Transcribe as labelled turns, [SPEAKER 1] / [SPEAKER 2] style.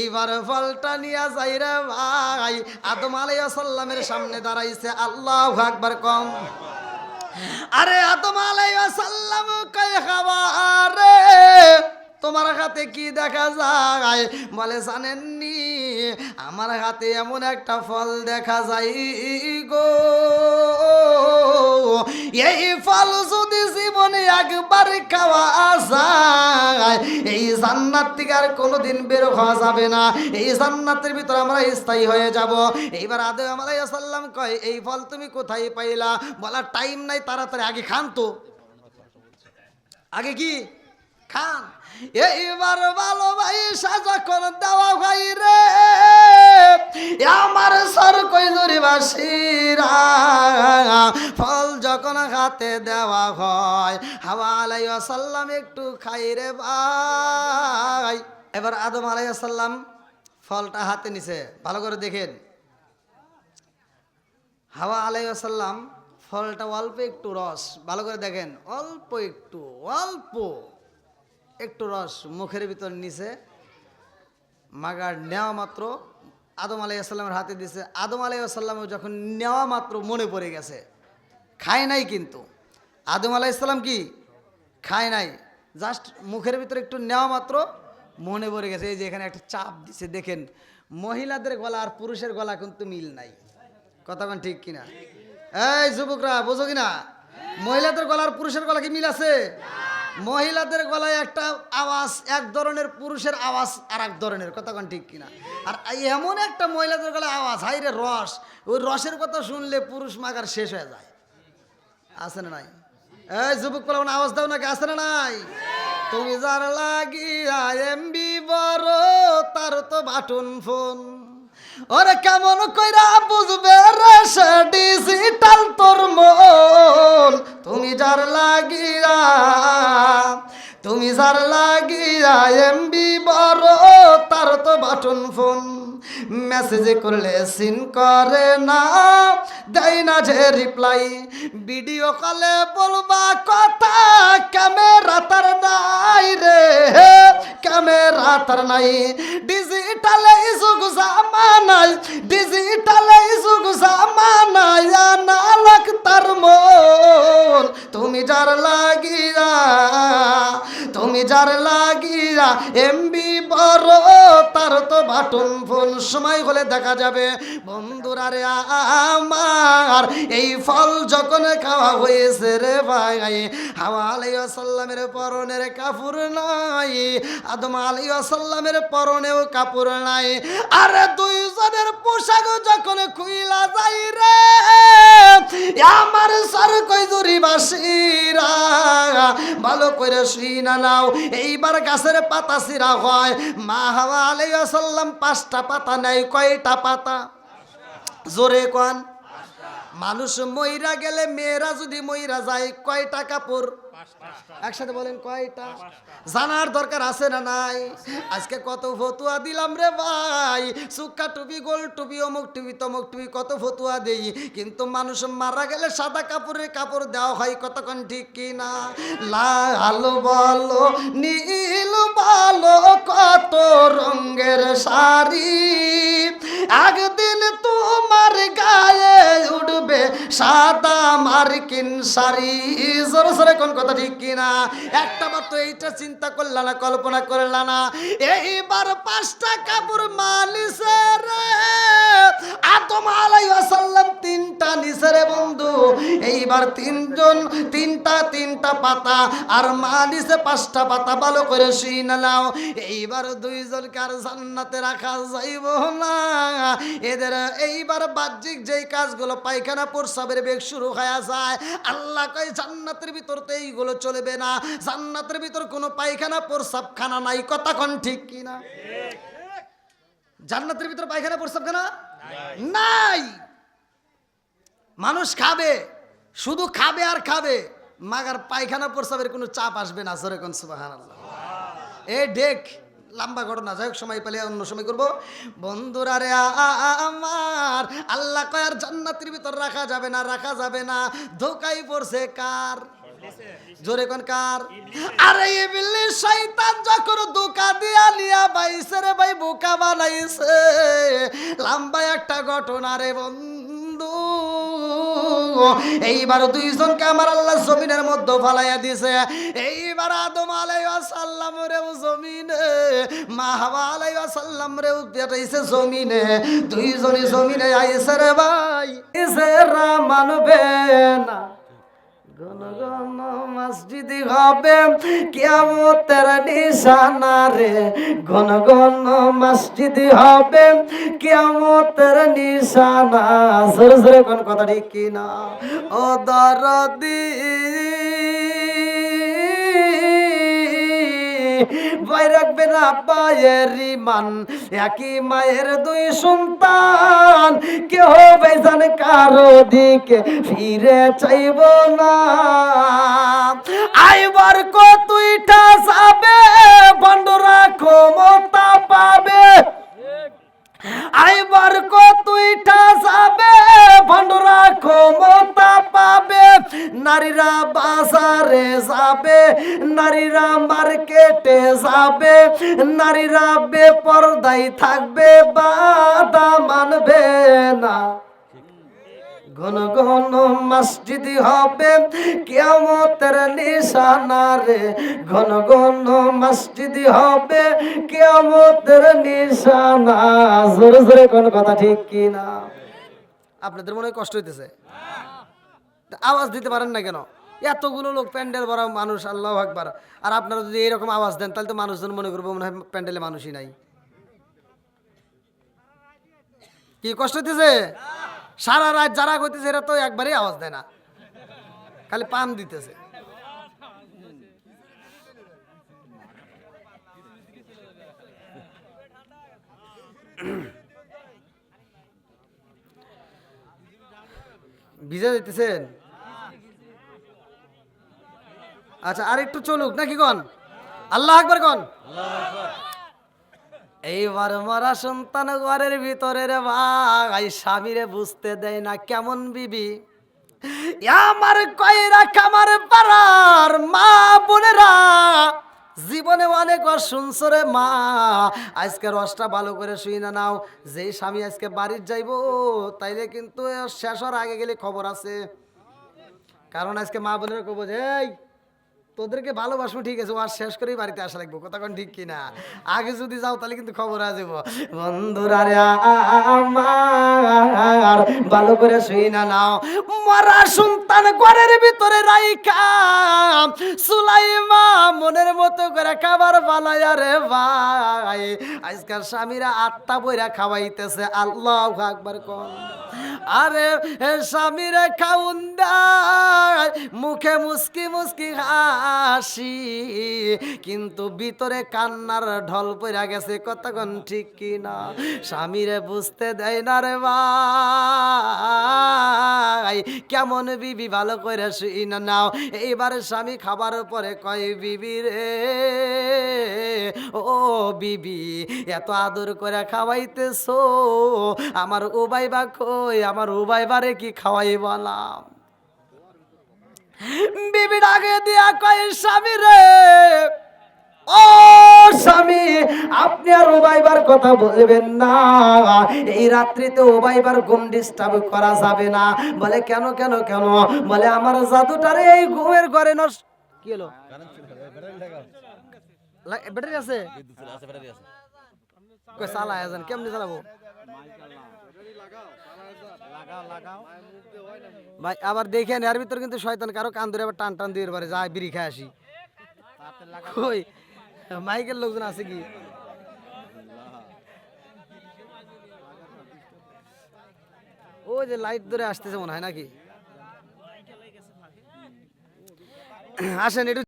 [SPEAKER 1] এইবার ফলটা নিয়ে যাই রে ভাই। আদম আলাইসাল্লামের সামনে দাঁড়াইছে, আল্লাহ আকবার কম। আরে আদম আলাইসাল্লাম কই খাবার তোমার হাতে কি দেখা যায়? বলে, জানেননি, আমার হাতে এমন একটা ফল দেখা যায় গো। এই ফল যদি জীবনে একবার খাওয়া যায়। এই জান্নাত থেকে আর কোনোদিন বের হওয়া যাবে না। এই জান্নাতের ভিতর আমরা স্থায়ী হয়ে যাব। এইবার আদম আলাইসাল্লাম কয়, এই ফল তুমি কোথায় পাইলা? বলার টাইম নাই, তাড়াতাড়ি আগে খান তো। আগে কি? খান। এইবার ভালো ভাই সাজা করে দেওয়া ভাই রে আমার সর কই বাসিরা ফল যখন হাতে দেওয়া হয়, হাওয়া আলাই সাল্লাম একটু খাই রে ভাই। এবার আদম আলাই সাল্লাম ফলটা হাতে নিছে। ভালো করে দেখেন। হাওয়া আলাইসাল্লাম ফলটা অল্প একটু রস, ভালো করে দেখেন। অল্প একটু, অল্প। একটু রস মুখের ভিতর নিছে। মাগার নেওয়া মাত্র আদম আলাইসাল্লামের হাতে দিছে। আদম আলাইসাল্লামও যখন নেওয়া মাত্র মনে পড়ে গেছে। খায় নাই কিন্তু। আদম আলাইসাল্লাম কি? খায় নাই। জাস্ট মুখের ভিতরে একটু নেওয়া মাত্র মনে পড়ে গেছে। এই যে এখানে একটা চাপ দিছে, দেখেন, মহিলাদের গলা আর পুরুষের গলা কিন্তু মিল নাই। কথাক্ষণ ঠিক কিনা? এই যুবকরা, বোঝো কিনা? মহিলাদের গলা আর পুরুষের গলা কি মিল আছে? মহিলাদের গলায় একটা আওয়াজ, এক ধরনের পুরুষের আওয়াজ আর এক ধরনের কথাক্ষণ ঠিক কিনা? আর এমন একটা মহিলাদের গলায় আওয়াজ হাই রে রস। ওই রসের কথা শুনলে পুরুষ মাগার শেষ হয়ে যায়। আছে না নাই? এই যুবক পোলা আওয়াজ দাও নাকি, আছে না নাই? তুমি যার লাগিয়া এমবি বড়, তার তো বাটন ফোন। ওরে কেমন কইরা বুঝবে রে সে ডিজিটাল তোর মন। তুমি যার লাগিয়া তুমি যার লাগিয়া এমবি বড় তো বাটন ফোন। মেসেজে করলে সিন করে না। দেয় না যে রিপ্লাই ভিডিও কলে বলবা কথা ক্যামেরা তার নাই রে। ক্যামেরা তার নাই। ডিজিটালে যুগ জামানাই ডিজিটালে যুগ জামানাই নালক তার মন। তুমি যার লাগিয়া তুমি যার লাগিয়া এমবি বড়, তার তো বাটন ফোন সময় হলে দেখা যাবে। বন্ধুরা রে আমার, এই ফল যখন খাওয়া হয়েছে রে ভাই, হাওয়া আলাইহি সাল্লামের পরনের কাপড় নাই, আদম আলাইহি সাল্লামের পরনেও কাপড় নাই। আর দুইজনের পোশাক যখন খুইলা যাই রে আমার সর কই জুরি বাসিরা ভালো করে শুই না নাও এইবার গাছের পাতা সিরা হয়। মা হাওয়া আলাই সাল্লাম পাঁচটা পাতা নেই কয়টা পাতা? জোরে কন। মানুষ মইরা গেলে মেয়েরা যদি মইরা যায় কয়টা কাপড়? একসাথে বলেন কয়টা? জানার দরকার আছে না নাই? আজকে কত ফতুয়া দিলাম রে ভাই। সুক্কা টুপি গোল টুপি অমুক টুপি তমুক টুপি কত ফতুয়া দেই। কিন্তু মানুষ মারা গেলে সাদা কাপড়ের কাপড় দেওয়া হয় কতক্ষণ ঠিক কি না? লাল বলো নীল বলো কত রঙের শাড়ি। একদিন তোমার গায়ে মার্কিন শাড়ি জোরে সরে কোন কথা ঠিক কিনা? একটা তো এইটা চিন্তা করলা না, কল্পনা করলা না। এইবার পাঁচটা কাপড় মালিছে রে। আদম আলাইসাল্লাম তিনটা নিছে রে বন্ধু। এইবার তিনজন, তিনটা তিনটা পাতা। আর মালিছে পাঁচটা পাতা ভালো করে শুই নাও। এইবার দুইজনকে আর জান্নাতে রাখা যাইব না। এদের এইবার বাহ্যিক যেই কাজগুলো পায়খানা, প্রস্রাবের বেগ শুরু হয়ে যায়। আল্লাহ কয়, জান্নাতের ভিতর তো এইগুলো চলবে না। জান্নাতের ভিতর কোনো পায়খানা প্রস্রাব খানা নাই কতক্ষণ ঠিক কিনা? জান্নাতের ভিতর পায়খানা প্রস্রাব খানা নাই। মানুষ খাবে, শুধু খাবে আর খাবে, মাগার পায়খানা, প্রস্রাবের কোনো চাপ আসবে না। সরে কোন সুবাহান এ ডেক লম্বা ঘটনা, যাই হোক, সময় পেলে অন্য সময় করব। বন্ধুরা রে আমার, আল্লাহ কয়ার জান্নাতের ভিতর রাখা যাবে না, রাখা যাবে না। ধোকাই পড়ছে কার? জোরে কোন কার? আরে ইবলিস, শয়তান যখন ধোকা দিয়া লিয়া বাইছে রে ভাই, বোকা বানাইছে। লম্বা একটা ঘটনা রে বন্ধু। এইবার দুইজনকে আমার আল্লাহ জমিনের মধ্যে ফালাইয়া দিছে। এইবার আদম আলাইসাল্লাম রেও জমিনে মা হাওয়া আলাইসাল্লাম রেও পেটাইছে জমিনে। দুইজনই জমিনে আইছে রে ভাই। ইসেরা মানবে না। গণ ঘন মসজিদ হবে। কেমতের নিশানা রে। ঘন ঘন মসজিদ হবে। কেমতের নিশানা। জোরে জোরে কোন কথা ঠিক কিনা? ও দরদি। ভয় রাখবে না পায়ের ইমান। একই মায়ের দুই সন্তান, কেহ বেজান কারও দিকে ফিরে চাইব না। বাজারে যাবে, নারীরা মার্কেটে যাবে, নারীরা বেপরদাই থাকবে, বাধা মানবে না। ঘন ঘন মসজিদ হবে কেমতের নিশানা রে। ঘন ঘন মসজিদ হবে কেমতের নিশানা। জোরে জোরে কোন কথা ঠিক কি না আপনাদের মনে কষ্ট হইতেছে? আওয়াজ দিতে পারেন না কেন? এতগুলো লোক প্যান্ডেল ভরা মানুষ, আল্লাহ আকবার। আর আপনারা যদি এরকম আওয়াজ দেন, তাহলে তো মানুষজন মনে করব মনে হয় প্যান্ডেলে মানুষই নাই। কি কষ্ট হইতেছে? সারা রাত যারা করতেছে এরা তো একবারই আওয়াজ দেয় না। খালি পাম দিতেছে। ভিজে দিতেছেন আচ্ছা আর একটু চলুক। নাকি কন আল্লাহ আকবর কন এইবার মরা সন্তান ঘরের ভিতরে রে ভাই, স্বামীরে বুঝতে দেয় না কেমন বিবি। আমার কয়রা কামার পাড়ার মা বোনেরা, জীবনে অনেক শুনছো রে মা। আজকে রসটা ভালো করে শুই না নাও, যেই স্বামী আজকে বাড়ির যাইবো, তাইলে কিন্তু শেষ হওয়ার আগে গেলে খবর আছে। কারণ আজকে মা বোনের কব যে তোদেরকে ভালোবাসবো, ঠিক আছে, ও আর শেষ করেই বাড়িতে আসা লাগবো কোন ঠিক কিনা? আগে যদি যাও তাহলে কিন্তু খবর আসব বন্ধুরা ভালো করে শুই না নাও। মরা সন্তান ঘরের ভিতরে রাইখা। সুলাইমা মনের মতো করে খাবার বানায় রে ভাই। আজকাল স্বামীরা আত্মা বইরা খাওয়াইতেছে, আল্লাহ আকবার কোন। আরে স্বামীরে খাউন মুখে মুস্কি মুসকি হাসি। কিন্তু ভিতরে কান্নার ঢল পড়া গেছে, কতক্ষণ ঠিক কি না স্বামীরে বুঝতে দেয় না রে ভাই। কেমন বিবি ভালো করে শুই না নাও। এইবার স্বামী খাবার পরে কয়, বিবি রে, ও বিবি, এত আদর করে খাওয়াইতেছো। আমার উবাইবা কই, আমার উবাইবারে কি খাওয়াই বলাম বিবি ডাকে দিয়া কয়, স্বামী রে ও স্বামী, আপনি আর উবাইবার কথা বলবেন না। এই রাত্রিতে উবাইবার ঘুম ডিস্টার্ব করা যাবে না। বলে, কেন কেন কেন? বলে, আমার এই ঘুমের ঘরে নষ্ট কি হলো? ব্যাটারি আছে? ভাই, আবার দেখেন এর ভিতর কিন্তু শয়তান কারও কান ধরে আবার টান টান দিয়ে যায়, বিড়ি খায় আসি। কই? মাইকের লোকজন আছে কি? ও যে লাইট ধরে আসতেছে মনে হয় নাকি? আসেন একটু